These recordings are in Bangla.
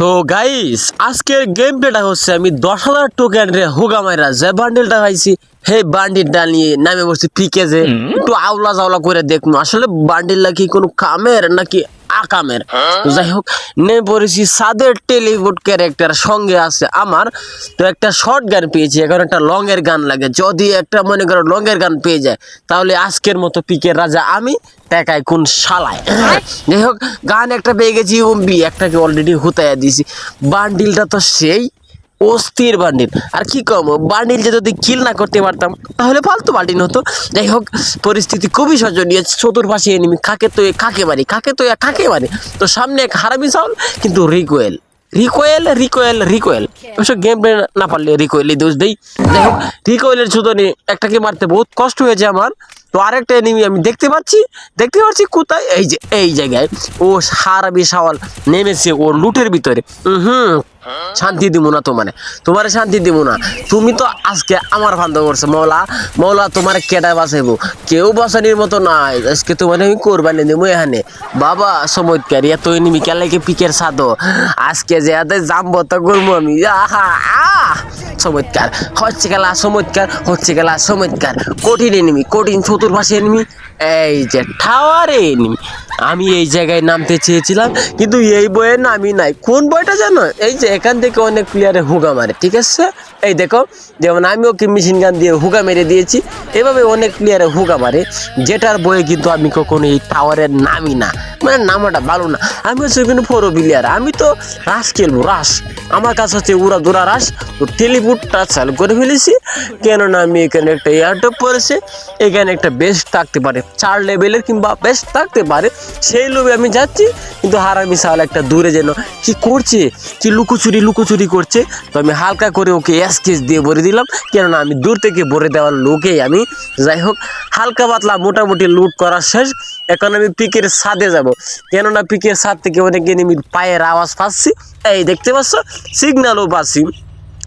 তো গাইস আজকের গেম প্লেটা হচ্ছে আমি দশ হাজার টোকেন রে হুগা মাইরা যে বান্ডিলটা খাইছি সেই বান্ডিলটা নিয়ে নামে বসছি পিকেজে একটু আওলা জাওলা করে দেখুন আসলে বান্ডিলটা কি কোনো কামের নাকি আকামের। যাই হোক নেমে পড়েছি সাদের টেলিউড ক্যারেক্টার সঙ্গে আছে আমার। তো একটা শর্ট গান পেয়েছি এখন একটা লং এর গান লাগে। যদি একটা মনে করো লংয়ের এর গান পেয়ে যায় তাহলে আজকের মতো পিকের রাজা আমি টাকায় কোন শালায়। যাই হোক গান একটা পেয়ে গেছি ওম্বি একটাকে অলরেডি হুতাইয়া দিয়েছি। বান্ডিলটা তো সেই অস্থির বান্ডিল। আর কি কম, বান্ডিল যে যদি কিল না করতে পারতাম, তাহলে ফালতু বান্ডিল হতো। যাই হোক, পরিস্থিতি খুবই শোচনীয়। চতুর্পাশে এনিমি কাকে তো কাকে মারি, কাকে তো কাকে মারি? তো সামনে এক হারামি চাউল কিন্তু রিকোয়েল রিকোয়েল রিকোয়েল রিকোয়েল অবশ্য গেম প্লে না পারলে রিকোয়েলই দোষ দেই। যাই হোক রিকোয়েলের ছুতনি একটাকে মারতে বহুত কষ্ট হয়েছে আমার। তো আরেকটা এনিমি আমি দেখতে পাচ্ছি। দেখতে পাচ্ছি কোথায়? এই যে, এই জায়গায়। ও হারাবি সাওয়াল নেমেছে ওর লুটের ভিতরে। হুম শান্তি দিব না তোমারে তোমারে শান্তি দিব না। তুমি তো আজকে আমার ফান্দ করছ মৌলা মৌলা তোমার কেটা বাঁচাইবো? কেউ বাঁচানির মতো নাই। আজকে তোমার আমি কোরবানি দেবো এখানে। বাবা, চমৎকার। এত এনিমি কেলাকে পিকের সাদো আজকে যে এতে জাম্ব তো করব আমি। আহা চমৎকার। হচ্ছে গেলা চমৎকার, হচ্ছে গেলা চমৎকার। কঠিন এনিমি, কঠিন চতুর্পাশে এনিমি। এই যে টাওয়ারে এনিমি। আমি এই জায়গায় নামতে চেয়েছিলাম, কিন্তু এই বইয়ে নামি নাই। কোন বইটা জানো? এই যে এখান থেকে অনেক প্লেয়ারে হুগা মারে, ঠিক আছে? এই দেখো, যেমন আমি ওকে মেশিন গান দিয়ে হুগা মেরে দিয়েছি। এভাবে অনেক প্লেয়ারে হুগা মারে, যেটার বইয়ে কিন্তু আমি কখনো এই টাওয়ারের নামি না। মানে নামাটা ভালো না। আমি হচ্ছে কিন্তু ফোরো প্লেয়ার আমি তো রাস খেলব রাস আমার কাছে হচ্ছে উড়া দুরা রাস তো টেলিপুটটা চালু করে ফেলেছি। কেননা আমি এখানে একটা এয়ারটপ পড়েছে এখানে একটা বেস্ট থাকতে পারে, চার লেভেলের কিংবা বেস্ট থাকতে পারে, সেই লোভে আমি যাচ্ছি, কিন্তু হারামি সাল একটা দূরে যেন কি করছে, কি লুকোচুরি লুকোচুরি করছে, তো আমি হালকা করে ওকে স্কেচ দিয়ে ভরে দিলাম। কেননা আমি দূর থেকে ভরে দেওয়ার লোকেই আমি। যাই হোক, হালকা পাতলা মোটামুটি লুট করা শেষ। এখন আমি পিকের ছাদে যাব। কেননা পিকের ছাদ থেকে অনেক এনিমির পায়ের আওয়াজ পাচ্ছি। এই দেখতে পাচ্ছ? সিগন্যালও পাচ্ছি।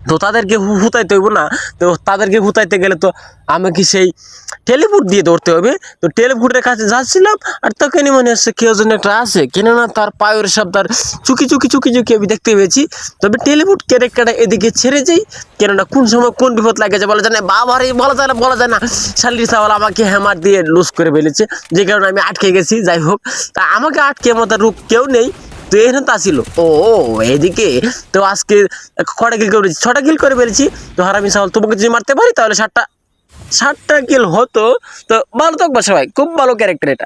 তো তাদেরকে হুতাইতে হইব না। তো তাদেরকে হুতাইতে গেলে তো আমাকে সেই টেলিফুট দিয়ে ধরতে হবে? তো টেলিফুটের কাছে যাচ্ছিলাম আর তখনই মনে হচ্ছে কেউ যেন একটা আছে। কেননা তার পায়ের সব তার চুকি চুকি চুকি চুকি আমি দেখতে পেয়েছি। তবে টেলিফুট ক্যারেক্টারটা এদিকে ছেড়ে যাই কেননা কোন সময় কোন বিপদ লাগেছে বলা যায় না বাবা বলা যায় না, বলা যায় না। শালির সাওয়াল আমাকে হ্যামার দিয়ে লুজ করে ফেলেছে। যে কারণে আমি আটকে গেছি, যাই হোক। তা আমাকে আটকে মতো রূপ কেউ নেই। তো এখানে তা ছিল। ও এদিকে তো আজকে কটা কিল করেছি? ছটা কিল করে ফেলেছি। তো হারামি সাহল, তোমাকে যদি মারতে পারি তাহলে ষাটটা ষাটটা কিল হতো। তো ভালো থাকব সবাই, খুব ভালো ক্যারেক্টার এটা।